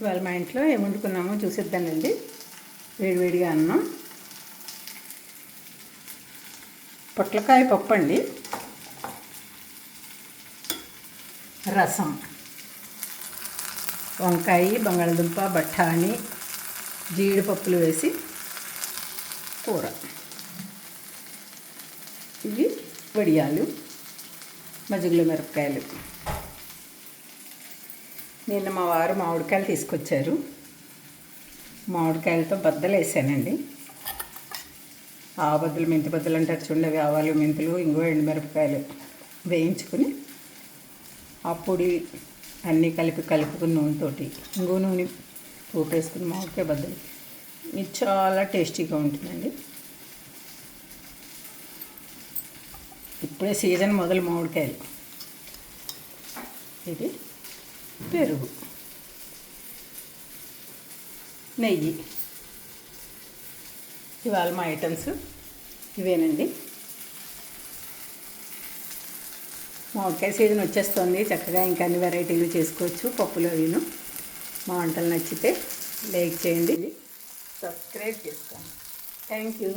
ఇవాళ మా ఇంట్లో ఏం వండుకున్నామో చూసిద్దానండి. వేడివేడిగా అన్నం. పొట్లకాయ పప్పు అండి రసం. వంకాయ బంగాళదుంప బఠానీ జీడిపప్పులు వేసి కూర. ఇవి వడియాలు మజ్జిగలు మిరపకాయలు. నిన్న మా వారు మామిడికాయలు తీసుకొచ్చారు. మామిడికాయలతో బద్దలు వేసానండి. ఆ బద్దలు మెంతి బద్దలు అంటారు చూడండి అవి ఆవాలు మెంతులు ఇంకో ఎండుమిరపకాయలు వేయించుకుని ఆ పొడి అన్నీ కలిపి కలుపుకుని నూనెతోటి ఇంకో నూనె పోపేసుకుని మామిడికాయ బద్దలు. ఇది చాలా టేస్టీగా ఉంటుందండి. ఇప్పుడే సీజన్ మొదలు మామిడికాయలు. ఇది పెరుగు. నెయ్యి. ఇవాళ మా ఐటమ్స్ ఇవేనండి. మామిడికాయ సీజన్ వచ్చేస్తుంది. చక్కగా ఇంకా అన్ని వెరైటీలు చేసుకోవచ్చు. పప్పులు అవిను. మా వంటలు నచ్చితే లైక్ చేయండి. సబ్స్క్రైబ్ చేసుకోండి. Thank you.